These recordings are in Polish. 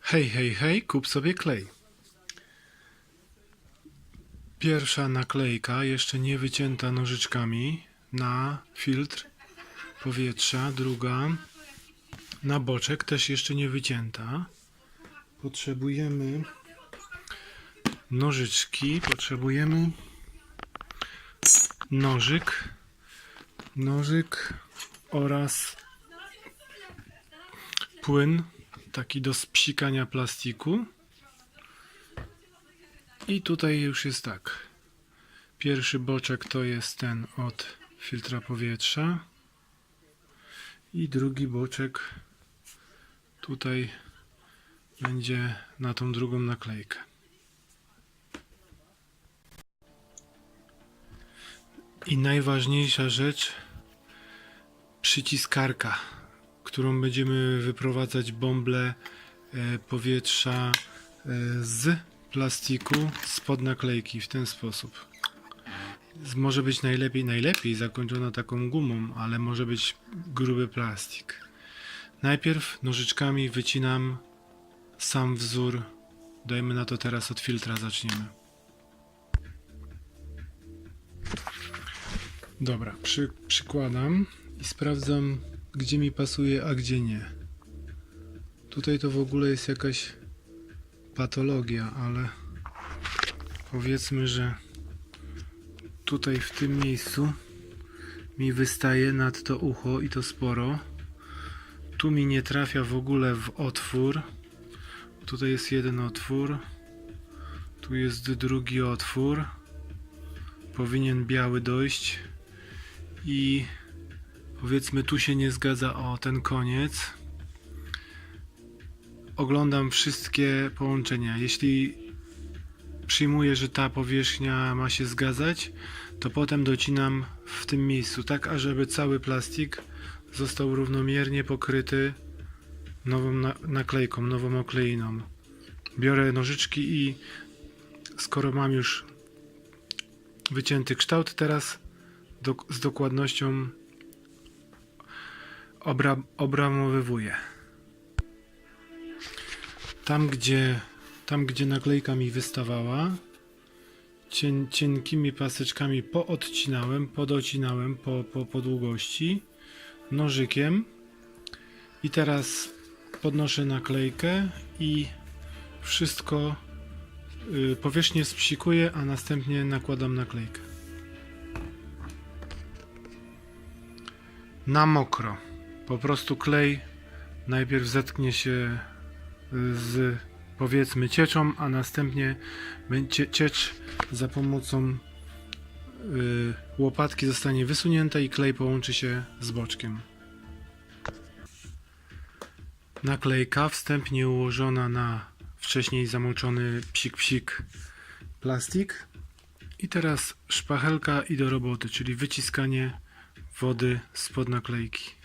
Hej, hej, hej, kup sobie klej. Pierwsza naklejka, jeszcze nie wycięta nożyczkami, na filtr powietrza. Druga na boczek, też jeszcze nie wycięta. Potrzebujemy nożyczki, potrzebujemy nożyk, nożyk oraz płyn taki do spsikania plastiku. I tutaj już jest tak. Pierwszy boczek to jest ten od filtra powietrza. I drugi boczek tutaj będzie na tą drugą naklejkę. I najważniejsza rzecz przyciskarka, którą będziemy wyprowadzać bąble e, powietrza e, z plastiku spod naklejki w ten sposób. Może być najlepiej, najlepiej zakończona taką gumą, ale może być gruby plastik. Najpierw nożyczkami wycinam sam wzór. Dajmy na to teraz od filtra zaczniemy. Dobra, przy, przykładam i sprawdzam, gdzie mi pasuje, a gdzie nie. Tutaj to w ogóle jest jakaś patologia, ale powiedzmy, że tutaj w tym miejscu mi wystaje nad to ucho i to sporo. Tu mi nie trafia w ogóle w otwór. Tutaj jest jeden otwór. Tu jest drugi otwór. Powinien biały dojść. I powiedzmy tu się nie zgadza o ten koniec. Oglądam wszystkie połączenia. Jeśli przyjmuję, że ta powierzchnia ma się zgadzać, to potem docinam w tym miejscu, tak ażeby cały plastik został równomiernie pokryty nową na naklejką, nową okleiną. Biorę nożyczki i skoro mam już wycięty kształt, teraz do, z dokładnością obra, obramowywuję. Tam gdzie, tam, gdzie naklejka mi wystawała, cien, cienkimi paseczkami poodcinałem, podocinałem po, po, po długości nożykiem i teraz podnoszę naklejkę i wszystko y, powierzchnię spsikuję, a następnie nakładam naklejkę. Na mokro. Po prostu klej najpierw zetknie się y, z powiedzmy cieczą, a następnie będzie ciecz za pomocą y, łopatki zostanie wysunięta i klej połączy się z boczkiem. Naklejka wstępnie ułożona na wcześniej zamoczony psik-psik plastik. I teraz szpachelka i do roboty, czyli wyciskanie wody spod naklejki.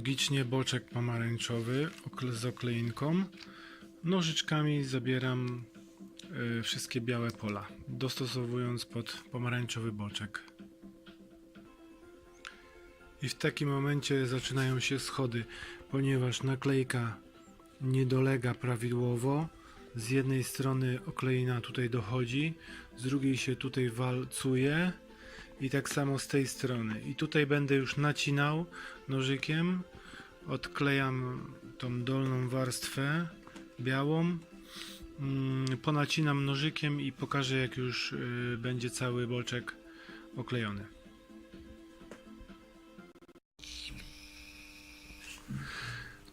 Analogicznie boczek pomarańczowy z okleinką. Nożyczkami zabieram y, wszystkie białe pola, dostosowując pod pomarańczowy boczek. I w takim momencie zaczynają się schody, ponieważ naklejka nie dolega prawidłowo. Z jednej strony okleina tutaj dochodzi, z drugiej się tutaj walcuje i tak samo z tej strony. I tutaj będę już nacinał nożykiem. Odklejam tą dolną warstwę białą. Mm, Ponacinam nożykiem i pokażę jak już y, będzie cały boczek oklejony.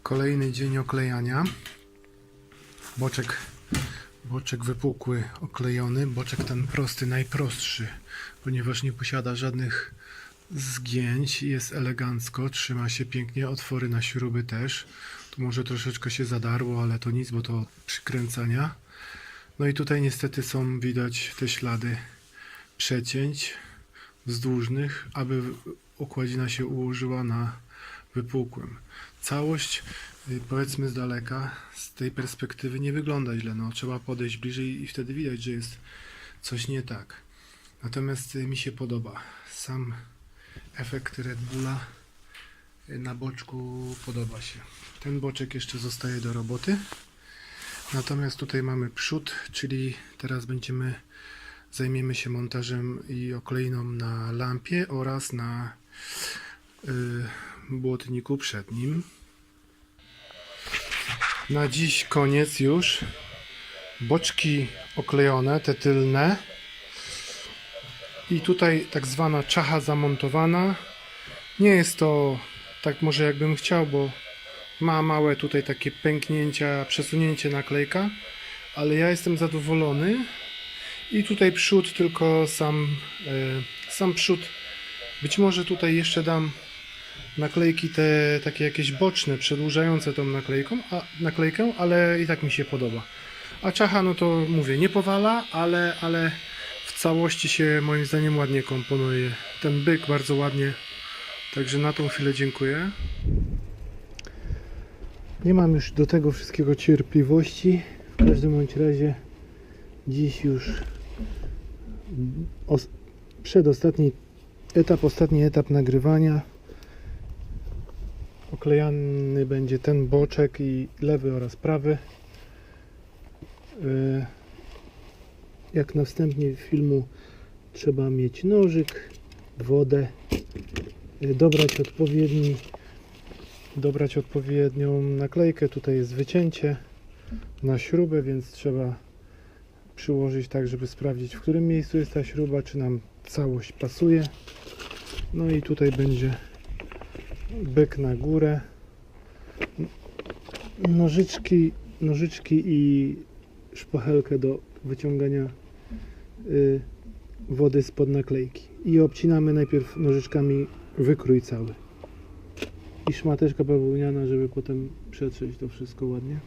Kolejny dzień oklejania. Boczek Boczek wypukły, oklejony. Boczek ten prosty, najprostszy, ponieważ nie posiada żadnych zgięć. Jest elegancko, trzyma się pięknie. Otwory na śruby też. Tu może troszeczkę się zadarło, ale to nic, bo to przykręcania. No i tutaj niestety są widać te ślady przecięć wzdłużnych, aby okładzina się ułożyła na wypukłym. Całość, powiedzmy z daleka, z tej perspektywy nie wygląda źle. No, trzeba podejść bliżej i wtedy widać, że jest coś nie tak. Natomiast y, mi się podoba. Sam efekt Red Bulla y, na boczku podoba się. Ten boczek jeszcze zostaje do roboty. Natomiast tutaj mamy przód, czyli teraz będziemy zajmiemy się montażem i okleiną na lampie oraz na y, błotniku przednim. Na dziś koniec już. Boczki oklejone, te tylne. I tutaj tak zwana czacha zamontowana. Nie jest to tak może jakbym chciał, bo ma małe tutaj takie pęknięcia, przesunięcie naklejka, ale ja jestem zadowolony. I tutaj przód, tylko sam, e, sam przód. Być może tutaj jeszcze dam naklejki te takie jakieś boczne, przedłużające tą naklejką, a, naklejkę, ale i tak mi się podoba. A czacha, no to mówię, nie powala, ale, ale w całości się moim zdaniem ładnie komponuje. Ten byk bardzo ładnie. Także na tą chwilę dziękuję. Nie mam już do tego wszystkiego cierpliwości. W każdym bądź razie dziś już os- przedostatni etap, ostatni etap nagrywania. Oklejany będzie ten boczek i lewy oraz prawy. Yy, Jak na filmu trzeba mieć nożyk, wodę, yy, dobrać odpowiedni dobrać odpowiednią naklejkę. Tutaj jest wycięcie na śrubę, więc trzeba przyłożyć tak, żeby sprawdzić w którym miejscu jest ta śruba, czy nam całość pasuje. No i tutaj będzie byk na górę. Nożyczki, nożyczki i szpachelkę do wyciągania y, wody spod naklejki. I obcinamy najpierw nożyczkami wykrój cały. I szmateczka bawełniana, żeby potem przetrzeć to wszystko ładnie.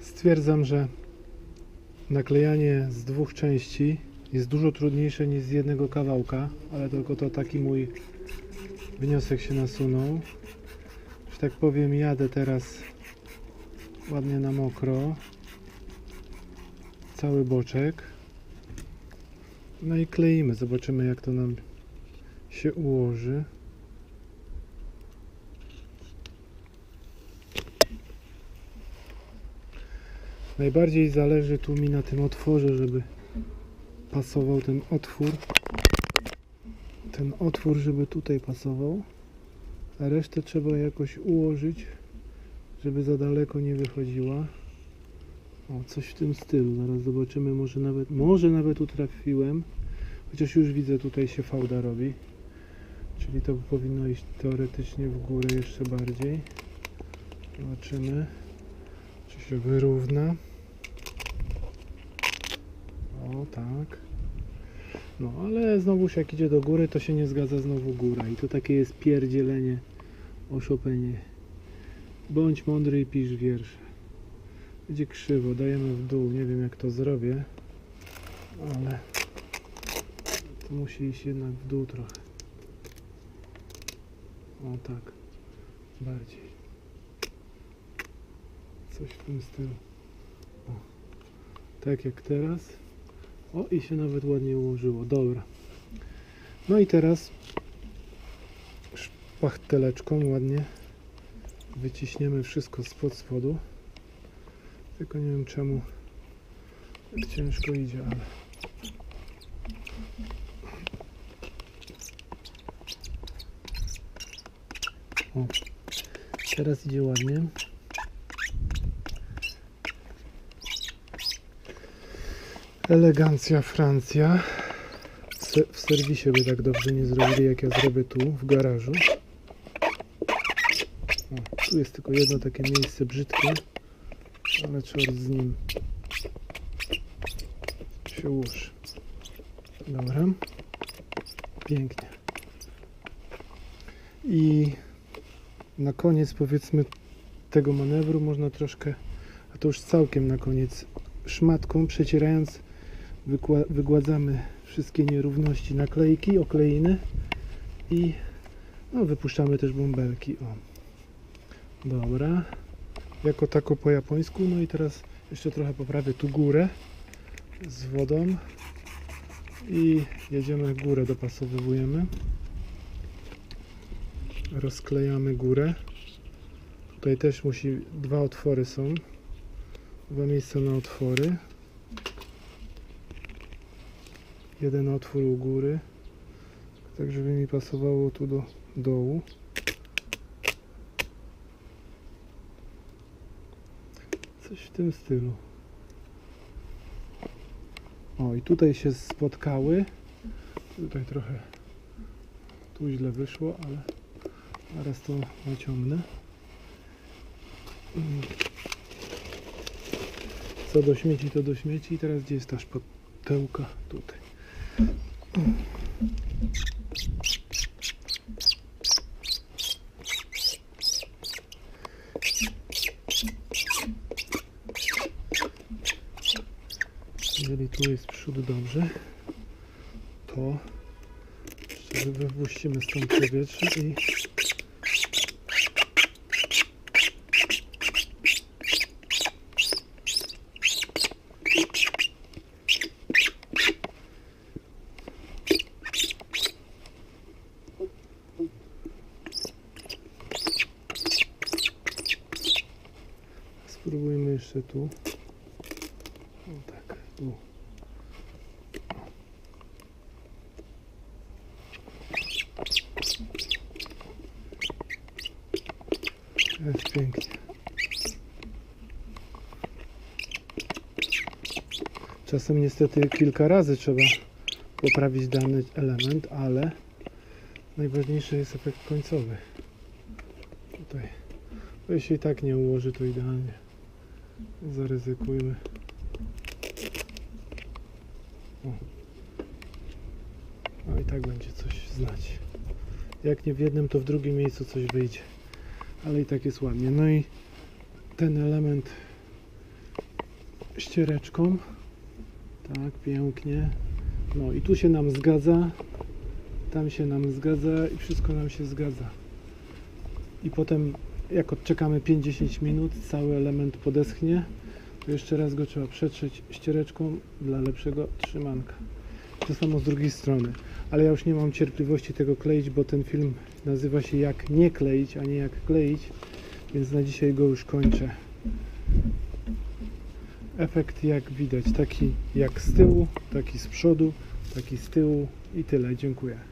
Stwierdzam, że naklejanie z dwóch części jest dużo trudniejsze niż z jednego kawałka, ale tylko to taki mój wniosek się nasunął. Że tak powiem, jadę teraz ładnie na mokro. Cały boczek. No i kleimy, zobaczymy jak to nam się ułoży. Najbardziej zależy tu mi na tym otworze, żeby pasował ten otwór. Ten otwór, żeby tutaj pasował. A resztę trzeba jakoś ułożyć, żeby za daleko nie wychodziła. O, coś w tym stylu. Zaraz zobaczymy, może nawet, może nawet utrafiłem. Chociaż już widzę, tutaj się fałda robi. Czyli to powinno iść teoretycznie w górę jeszcze bardziej. Zobaczymy czy się wyrówna. O tak. No ale znowuż jak idzie do góry, to się nie zgadza znowu góra. I to takie jest pierdzielenie o. Bądź mądry i pisz wiersze. Będzie krzywo, dajemy w dół. Nie wiem jak to zrobię, ale to musi iść jednak w dół trochę. O tak, bardziej. Coś w tym stylu. O. Tak jak teraz. O i się nawet ładnie ułożyło. Dobra. No i teraz szpachteleczką ładnie wyciśniemy wszystko spod spodu. Tylko nie wiem czemu tak ciężko idzie, ale o, teraz idzie ładnie. Elegancja Francja. W serwisie by tak dobrze nie zrobili, jak ja zrobię tu, w garażu. O, tu jest tylko jedno takie miejsce brzydkie, ale czort z nim. się ułoży. Dobra. Pięknie. I na koniec powiedzmy tego manewru można troszkę, a to już całkiem na koniec, szmatką przecierając wygładzamy wszystkie nierówności naklejki, okleiny i no, wypuszczamy też bąbelki. O. Dobra. Jako tako po japońsku. No i teraz jeszcze trochę poprawię tu górę z wodą i jedziemy górę, dopasowujemy. Rozklejamy górę. Tutaj też musi, dwa otwory są. Dwa miejsca na otwory. Jeden otwór u góry. Tak, żeby mi pasowało tu do dołu. Coś w tym stylu. O, i tutaj się spotkały. Tutaj trochę tu źle wyszło, ale zaraz to naciągnę. Co do śmieci, to do śmieci. I teraz gdzie jest ta szpotełka? Tutaj. Jeżeli tu jest przód dobrze, to wypuścimy stąd powietrze i jeszcze tu. O tak, tu. Jest pięknie. Czasem niestety kilka razy trzeba poprawić dany element, ale najważniejszy jest efekt końcowy. Tutaj. Bo jeśli tak nie ułoży, to idealnie. Zaryzykujmy. O. No i tak będzie coś znać. Jak nie w jednym, to w drugim miejscu coś wyjdzie. Ale i tak jest ładnie. No i ten element ściereczką. Tak, pięknie. No i tu się nam zgadza. Tam się nam zgadza i wszystko nam się zgadza. I potem jak odczekamy 5-10 minut, cały element podeschnie, to jeszcze raz go trzeba przetrzeć ściereczką dla lepszego trzymanka. To samo z drugiej strony. Ale ja już nie mam cierpliwości tego kleić, bo ten film nazywa się jak nie kleić, a nie jak kleić, więc na dzisiaj go już kończę. Efekt jak widać, taki jak z tyłu, taki z przodu, taki z tyłu i tyle. Dziękuję.